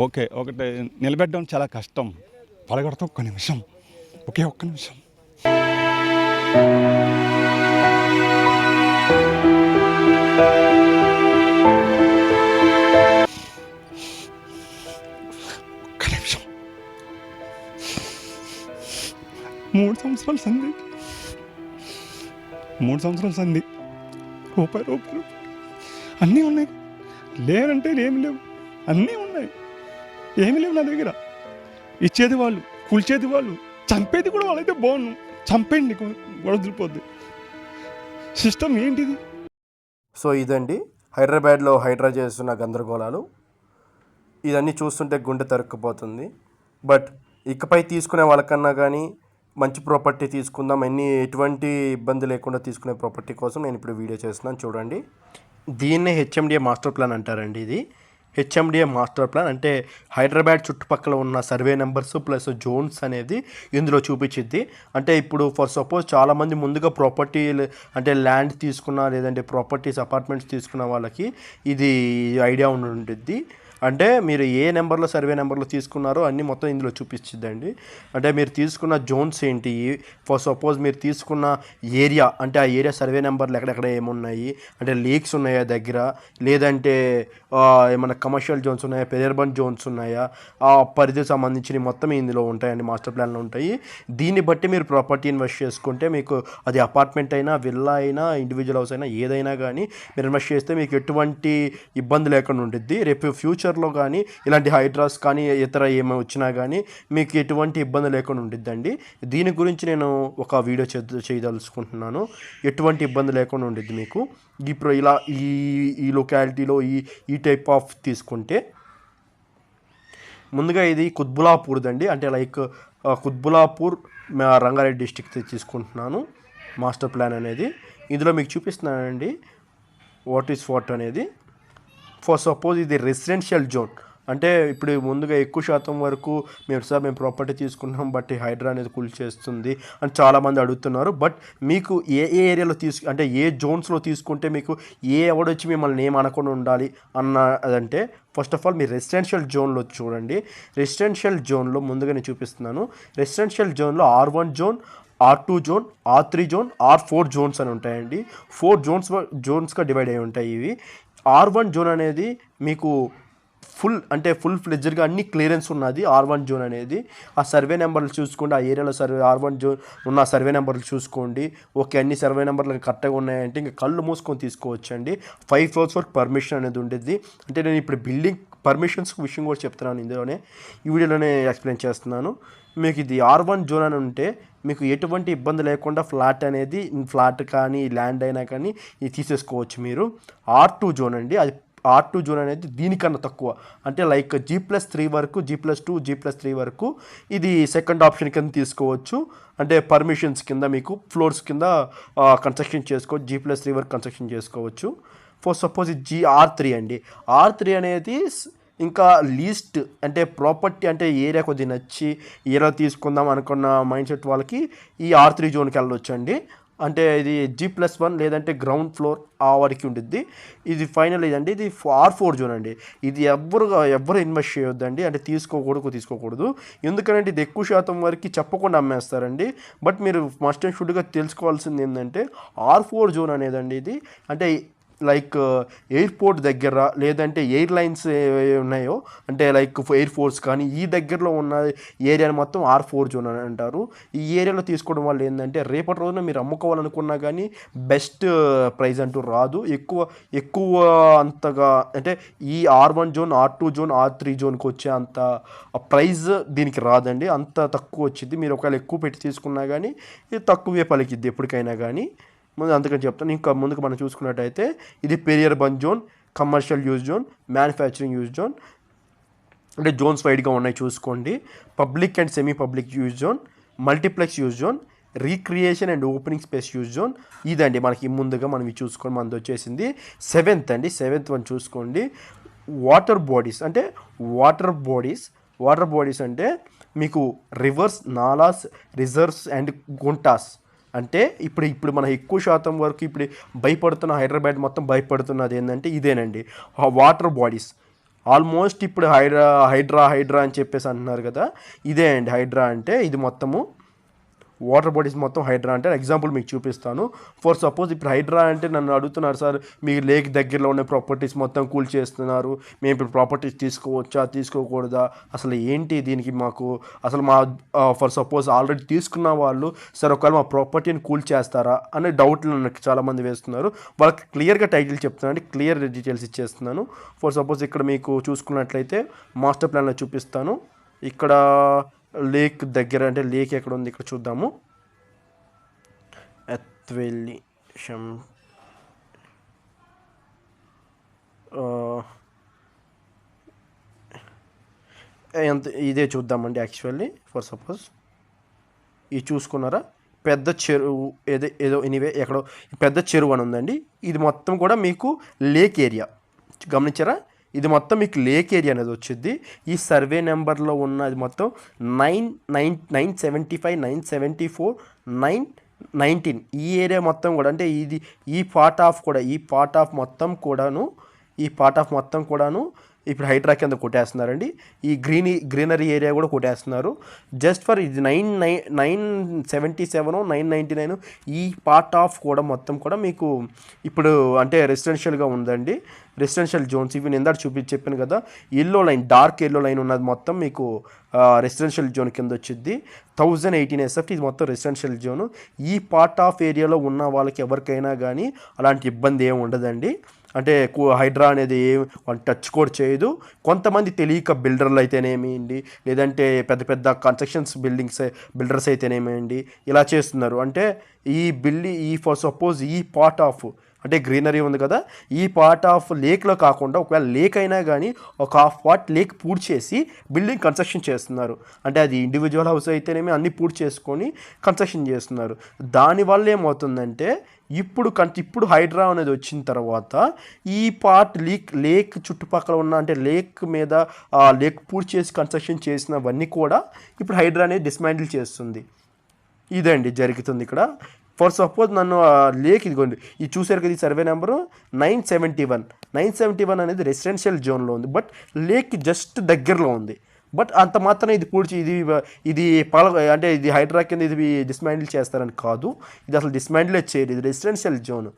Okay ఒకటి నిలబెట్టడం చాలా కష్టం. పలగడతో ఒక్క నిమిషం. ఒకే ఒక్క నిమిషం. మూడు సంవత్సరాల సంధి. మూడు సంవత్సరాల సంధి. రూపాయి రూపాయి అన్నీ ఉన్నాయి. లేనంటే ఏమి లేవు. అన్నీ ఉన్నాయి. ఏమి లేవు నా దగ్గర. ఇచ్చేది వాళ్ళు కూల్చేది వాళ్ళు చంపేది కూడా వాళ్ళైతే బాగుండు చంపేయండి వదిలిపోద్ది సిస్టమ్ ఏంటిది? సో ఇదండి హైదరాబాద్లో హైడ్రా చేస్తున్న గందరగోళాలు. ఇదన్నీ చూస్తుంటే గుండె తరుక్కుపోతుంది. బట్ ఇకపై తీసుకునే వాళ్ళకన్నా కానీ మంచి ప్రాపర్టీ తీసుకుందాం ఎన్ని ఎటువంటి ఇబ్బంది లేకుండా తీసుకునే ప్రాపర్టీ కోసం నేను ఇప్పుడు వీడియో చేస్తున్నాను. చూడండి. దీన్నే హెచ్ఎండిఏ మాస్టర్ ప్లాన్ అంటారండి ఇది. HMDA master plan. అంటే హైదరాబాద్ చుట్టుపక్కల ఉన్న సర్వే నెంబర్స్ ప్లస్ జోన్స్ అనేది ఇందులో చూపించిద్ది. అంటే ఇప్పుడు ఫర్ సపోజ్ చాలామంది ముందుగా ప్రాపర్టీ అంటే ల్యాండ్ తీసుకున్న లేదంటే ప్రాపర్టీస్ అపార్ట్మెంట్స్ తీసుకున్న వాళ్ళకి ఇది ఐడియా ఉంటుంది అంటే మీరు ఏ నెంబర్లో సర్వే నెంబర్లో తీసుకున్నారో అన్నీ మొత్తం ఇందులో చూపించిద్దండి అంటే మీరు తీసుకున్న జోన్స్ ఏంటి? ఫర్ సపోజ్ మీరు తీసుకున్న ఏరియా అంటే ఆ ఏరియా సర్వే నెంబర్లు ఎక్కడెక్కడ ఏమున్నాయి? అంటే లీక్స్ ఉన్నాయా దగ్గర? లేదంటే ఏమైనా కమర్షియల్ జోన్స్ ఉన్నాయా? పెదర్బన్ జోన్స్ ఉన్నాయా? ఆ పరిధికి సంబంధించినవి మొత్తం ఇందులో ఉంటాయండి మాస్టర్ ప్లాన్లో ఉంటాయి. దీన్ని బట్టి మీరు ప్రాపర్టీ ఇన్వెస్ట్ చేసుకుంటే మీకు అది అపార్ట్మెంట్ అయినా విల్లా అయినా ఇండివిజువల్ హౌస్ అయినా ఏదైనా కానీ మీరు ఇన్వెస్ట్ చేస్తే మీకు ఎటువంటి ఇబ్బంది లేకుండా ఉంటుంది రేపు ఫ్యూచర్ ఫ్యూచర్లో కానీ ఇలాంటి హైడ్రాస్ కానీ ఇతర ఏమైనా వచ్చినా కానీ మీకు ఎటువంటి ఇబ్బంది లేకుండా ఉండిద్దండి. దీని గురించి నేను ఒక వీడియో చే చేయదలుచుకుంటున్నాను. ఎటువంటి ఇబ్బంది లేకుండా ఉండిద్ది మీకు. ఇప్పుడు ఇలా ఈ ఈ లొకాలిటీలో ఈ ఈ టైప్ ఆఫ్ తీసుకుంటే ముందుగా ఇది కుత్బులాపూర్దండి. అంటే లైక్ కుత్బులాపూర్ మా రంగారెడ్డి డిస్టిక్ తీసుకుంటున్నాను మాస్టర్ ప్లాన్ అనేది. ఇందులో మీకు చూపిస్తున్నానండి వాట్ ఈస్ వాట్ అనేది. ఫర్ సపోజ్ ఇది రెసిడెన్షియల్ జోన్ అంటే ఇప్పుడు ముందుగా ఎక్కువ శాతం వరకు మేము సార్ మేము ప్రాపర్టీ తీసుకుంటున్నాం బట్ హైడ్రా అనేది కూల్ చేస్తుంది అని చాలామంది అడుగుతున్నారు. బట్ మీకు ఏ ఏ ఏరియాలో తీసుకు అంటే ఏ జోన్స్లో తీసుకుంటే మీకు ఏ ఎవడొచ్చి మిమ్మల్ని ఏం అనకుండా ఉండాలి అన్న అదంటే ఫస్ట్ ఆఫ్ ఆల్ మీరు రెసిడెన్షియల్ జోన్లో చూడండి. రెసిడెన్షియల్ జోన్లో ముందుగా నేను చూపిస్తున్నాను. రెసిడెన్షియల్ జోన్లో R one zone R two zone R three zone R four zones అని ఉంటాయండి. ఫోర్ జోన్స్ జోన్స్గా డివైడ్ అయి ఉంటాయి ఇవి. ఆర్ వన్ జోన్ అనేది మీకు ఫుల్ అంటే ఫుల్ ఫ్లెడ్జర్గా అన్ని క్లియరెన్స్ ఉన్నది ఆర్ వన్ జోన్ అనేది. ఆ సర్వే నెంబర్లు చూసుకోండి. ఆ ఏరియాలో సర్వే ఆర్ వన్ జోన్ ఉన్న సర్వే నెంబర్లు చూసుకోండి. ఓకే అన్ని సర్వే నెంబర్లు కరెక్ట్గా ఉన్నాయంటే ఇంకా కళ్ళు మూసుకొని తీసుకోవచ్చండి. ఫైవ్ ఫ్లోర్స్ వరకు పర్మిషన్ అనేది ఉండేది. అంటే నేను ఇప్పుడు బిల్డింగ్ పర్మిషన్స్ విషయం కూడా చెప్తున్నాను ఇందులోనే. ఈ వీడియోలోనే ఎక్స్ప్లెయిన్ చేస్తున్నాను. మీకు ఇది ఆర్ వన్ జోన్ అని ఉంటే మీకు ఎటువంటి ఇబ్బంది లేకుండా ఫ్లాట్ అనేది ఫ్లాట్ కానీ ల్యాండ్ అయినా కానీ ఇది తీసేసుకోవచ్చు మీరు. ఆర్ టూ జోన్ అండి. అది ఆర్ టూ జోన్ అనేది దీనికన్నా తక్కువ. అంటే లైక్ జీ ప్లస్ త్రీ వరకు G plus two G plus three వరకు ఇది సెకండ్ ఆప్షన్ కింద తీసుకోవచ్చు. అంటే పర్మిషన్స్ కింద మీకు ఫ్లోర్స్ కింద కన్స్ట్రక్షన్ చేసుకోవచ్చు. జీ ప్లస్ త్రీ వరకు కన్స్ట్రక్షన్ చేసుకోవచ్చు. ఫర్ సపోజ్ ఇది జీ ఆర్ త్రీ అండి. ఆర్ త్రీ అనేది ఇంకా లీస్ట్ అంటే ప్రాపర్టీ అంటే ఏరియా కొద్దిగా నచ్చి ఏరియా తీసుకుందాం అనుకున్న మైండ్ సెట్ వాళ్ళకి ఈ ఆర్ త్రీ జోన్కి వెళ్ళొచ్చండి. అంటే ఇది జీ ప్లస్ వన్ లేదంటే గ్రౌండ్ ఫ్లోర్ ఆ వరకు ఉంటుంది ఇది ఫైనల్ ఇదండి. ఇది ఆర్ ఫోర్ జోన్ అండి. ఇది ఎవ్వరు ఎవ్వరు ఇన్వెస్ట్ చేయొద్దండి. అంటే తీసుకోకూడదు తీసుకోకూడదు. ఎందుకంటే ఇది ఎక్కువ శాతం వరకు చెప్పకుండా అమ్మేస్తారండి. బట్ మీరు మస్ట్ అండ్ షుడ్గా తెలుసుకోవాల్సింది ఏంటంటే ఆర్ ఫోర్ జోన్ అనేదండి ఇది. అంటే లైక్ ఎయిర్పోర్ట్ uh, దగ్గర లేదంటే ఎయిర్లైన్స్ ఏవైతే ఉన్నాయో అంటే లైక్ ఎయిర్ ఫోర్స్ కానీ ఈ దగ్గరలో ఉన్న ఏరియాని మొత్తం ఆర్ ఫోర్ జోన్ అని అంటారు. ఈ ఏరియాలో తీసుకోవడం వల్ల ఏంటంటే రేపటి రోజున మీరు అమ్ముకోవాలనుకున్నా కానీ బెస్ట్ ప్రైస్ uh, అంటూ రాదు. ఎక్కువ ఎక్కువ అంతగా అంటే ఈ R one zone R two zone R three జోన్కి వచ్చే అంత ప్రైస్ దీనికి రాదండి. అంత తక్కువ వచ్చింది. మీరు ఒకవేళ ఎక్కువ పెట్టి తీసుకున్నా కానీ ఇది తక్కువే పలికిద్ది ఎప్పటికైనా కానీ. ముందు అందుకని చెప్తాను. ఇంకా ముందుకు మనం చూసుకున్నట్టయితే ఇది peri urban zone commercial use zone manufacturing use zone అంటే జోన్స్ వైడ్గా ఉన్నాయి చూసుకోండి. Public and semi public use zone multiplex use zone recreation and opening space use zone ఇదండి మనకి ముందుగా మనం చూసుకొని మనది వచ్చేసింది సెవెంత్ అండి. సెవెంత్ వన్ చూసుకోండి. వాటర్ బాడీస్ అంటే వాటర్ బాడీస్ వాటర్ బాడీస్ అంటే మీకు rivers nalas reserves and guntas అంటే ఇప్పుడు ఇప్పుడు మన ఎక్కువ శాతం వరకు ఇప్పుడు భయపడుతున్న హైదరాబాద్ మొత్తం భయపడుతున్నది ఏంటంటే ఇదేనండి. Water bodies. ఆల్మోస్ట్ ఇప్పుడు హైడ్రా హైడ్రా హైడ్రా అని చెప్పేసి అంటున్నారు కదా. ఇదే అండి హైడ్రా అంటే ఇది మొత్తము వాటర్ బాడీస్ మొత్తం హైడ్రా అంటే ఎగ్జాంపుల్ మీకు చూపిస్తాను. ఫర్ సపోజ్ ఇప్పుడు హైడ్రా అంటే నన్ను అడుగుతున్నారు సార్ మీ లేక్ దగ్గరలో ఉన్న ప్రాపర్టీస్ మొత్తం కూల్ చేస్తున్నారు. మేము ఇప్పుడు ప్రాపర్టీస్ తీసుకోవచ్చా తీసుకోకూడదా? అసలు ఏంటి దీనికి మాకు? అసలు మా ఫర్ సపోజ్ ఆల్రెడీ తీసుకున్న వాళ్ళు సార్ ఒకవేళ మా ప్రాపర్టీని కూల్ చేస్తారా? అనే డౌట్లు నాకు చాలామంది వేస్తున్నారు. వాళ్ళకి క్లియర్గా టైటిల్ చెప్తున్నాను అంటే క్లియర్ డీటెయిల్స్ ఇచ్చేస్తున్నాను. ఫర్ సపోజ్ ఇక్కడ మీకు చూసుకున్నట్లయితే మాస్టర్ ప్లాన్లో చూపిస్తాను. ఇక్కడ లేక్ దగ్గర అంటే లేక్ ఎక్కడ ఉంది ఇక్కడ చూద్దాము. ఎత్వెల్లి షం ఎంత ఇదే చూద్దామండి యాక్చువల్లీ ఫర్ సపోజ్. ఇది చూసుకున్నారా? పెద్ద చెరువు ఏదో ఏదో ఎనీవే ఎక్కడో పెద్ద చెరువు అని ఉందండి. ఇది మొత్తం కూడా మీకు లేక్ ఏరియా. గమనించారా? ఇది మొత్తం మీకు లేక్ ఏరియా అనేది వచ్చింది ఈ సర్వే నెంబర్లో ఉన్నది మొత్తం nine nine nine seventy five nine seventy four nine nineteen ఈ ఏరియా మొత్తం కూడా అంటే ఇది ఈ పార్ట్ ఆఫ్ కూడా ఈ పార్ట్ ఆఫ్ మొత్తం కూడాను ఈ పార్ట్ ఆఫ్ మొత్తం కూడాను ఇప్పుడు హైడ్రా కింద కొట్టేస్తున్నారండి. ఈ గ్రీన్ గ్రీనరీ ఏరియా కూడా కొట్టేస్తున్నారు. జస్ట్ ఫర్ ఇది nine nine nine seventy seven nine ninety nine ఈ పార్ట్ ఆఫ్ కూడా మొత్తం కూడా మీకు ఇప్పుడు అంటే రెసిడెన్షియల్గా ఉందండి. Residential zones. ఇవి నేను ఇందాక చెప్పాను కదా yellow line dark yellow line ఉన్నది మొత్తం మీకు రెసిడెన్షియల్ జోన్ కింద వచ్చింది థౌజండ్ ఎయిటీన్ ఎస్ఎఫ్టీ ఇది మొత్తం రెసిడెన్షియల్ జోన్ ఈ పార్ట్ ఆఫ్ ఏరియాలో ఉన్న వాళ్ళకి ఎవరికైనా కానీ అలాంటి ఇబ్బంది ఏమి ఉండదండి. అంటే హైడ్రా అనేది ఏం వాళ్ళు టచ్ కూడా చేయదు. కొంతమంది తెలియక బిల్డర్లు అయితేనేమిండి లేదంటే పెద్ద పెద్ద కన్స్ట్రక్షన్స్ బిల్డింగ్స్ బిల్డర్స్ అయితేనేమిండి ఇలా చేస్తున్నారు. అంటే ఈ బిల్డింగ్ ఈ ఫర్ సపోజ్ ఈ పార్ట్ ఆఫ్ అంటే గ్రీనరీ ఉంది కదా ఈ పార్ట్ ఆఫ్ లేక్లో కాకుండా ఒకవేళ లేక్ అయినా కానీ ఒక హాఫ్ పార్ట్ లేక్ పూర్తి చేసి బిల్డింగ్ కన్స్ట్రక్షన్ చేస్తున్నారు. అంటే అది ఇండివిజువల్ హౌస్ అయితేనేమి అన్ని పూర్తి చేసుకొని కన్స్ట్రక్షన్ చేస్తున్నారు. దానివల్ల ఏమవుతుందంటే ఇప్పుడు కన్ ఇప్పుడు హైడ్రా అనేది వచ్చిన తర్వాత ఈ పార్ట్ లీక్ లేక్ చుట్టుపక్కల ఉన్న అంటే లేక్ మీద ఆ లేక్ పూర్తి చేసి కన్స్ట్రక్షన్ చేసినవన్నీ కూడా ఇప్పుడు హైడ్రా అనేది డిస్మాండిల్ చేస్తుంది. ఇదండి జరుగుతుంది ఇక్కడ. ఫర్ సపోజ్ నన్ను లేక్ ఇదిగోండి ఇది చూసారు కదా ఈ survey number nine seventy one. Nine seventy one అనేది రెసిడెన్షియల్ జోన్లో ఉంది. బట్ లేక్ జస్ట్ దగ్గరలో ఉంది. బట్ అంత మాత్రం ఇది పూడ్చి ఇది ఇది పాల అంటే ఇది హైడ్రా కింద ఇది డిస్మాండిల్ చేస్తారని కాదు. ఇది అసలు డిస్మాండిలే చేయరు ఇది రెసిడెన్షియల్ జోన్.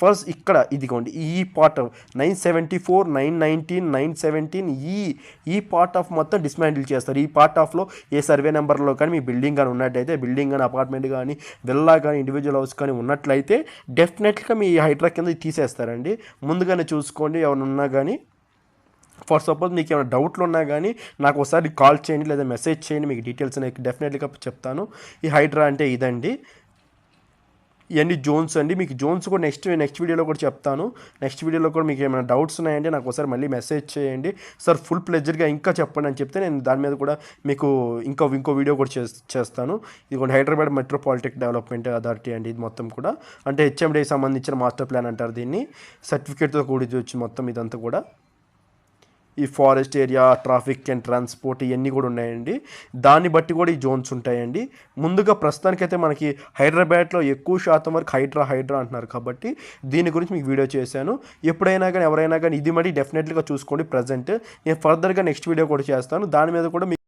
ఫస్ట్ ఇక్కడ ఇదిగోండి ఈ part nine seventy four nine nineteen nine seventeen ఈ ఈ పార్ట్ ఆఫ్ మొత్తం డిస్మాండిల్ చేస్తారు. ఈ పార్ట్ ఆఫ్లో ఏ సర్వే నెంబర్లో కానీ మీ బిల్డింగ్ కానీ ఉన్నట్టయితే బిల్డింగ్ కానీ అపార్ట్మెంట్ కానీ విల్లా కానీ ఇండివిజువల్ హౌస్ కానీ ఉన్నట్లయితే డెఫినెట్గా మీ హైడ్రా కింద తీసేస్తారండి. ముందుగానే చూసుకోండి ఎవరు ఉన్నా కానీ ఫర్ సపోజ్ మీకు ఏమైనా డౌట్లు ఉన్నా కానీ నాకు ఒకసారి కాల్ చేయండి లేదా మెసేజ్ చేయండి మీకు డీటెయిల్స్ నేను డెఫినెట్లీగా చెప్తాను. ఈ హైడ్రా అంటే ఇదండి. ఇవన్నీ జోన్స్ అండి. మీకు జోన్స్ కూడా నెక్స్ట్ నెక్స్ట్ వీడియోలో కూడా చెప్తాను. నెక్స్ట్ వీడియోలో కూడా మీకు ఏమైనా డౌట్స్ ఉన్నాయంటే నాకు ఒకసారి మళ్ళీ మెసేజ్ చేయండి. సార్ ఫుల్ ప్లెజర్గా ఇంకా చెప్పండి అని చెప్తే నేను దాని మీద కూడా మీకు ఇంకో ఇంకో వీడియో కూడా చేస్- చేస్తాను. ఇది కూడా హైదరాబాద్ మెట్రోపాలిటిక్ డెవలప్మెంట్ అథారిటీ అండి ఇది మొత్తం కూడా. అంటే హెచ్ఎండికి సంబంధించిన మాస్టర్ ప్లాన్ అంటారు దీన్ని. సర్టిఫికేట్తో కూడి వచ్చి మొత్తం ఇదంతా కూడా. ఈ forest area traffic and transport ఇవన్నీ కూడా ఉన్నాయండి. దాన్ని బట్టి కూడా ఈ జోన్స్ ఉంటాయండి. ముందుగా ప్రస్తుతానికైతే మనకి హైదరాబాద్లో ఎక్కువ శాతం వరకు హైడ్రా హైడ్రా అంటున్నారు కాబట్టి దీని గురించి మీకు వీడియో చేశాను. ఎప్పుడైనా కానీ ఎవరైనా కానీ ఇది మళ్ళీ డెఫినెట్లీగా చూసుకోండి ప్రజెంట్. నేను ఫర్దర్గా నెక్స్ట్ వీడియో కూడా చేస్తాను. దాని మీద కూడా మీకు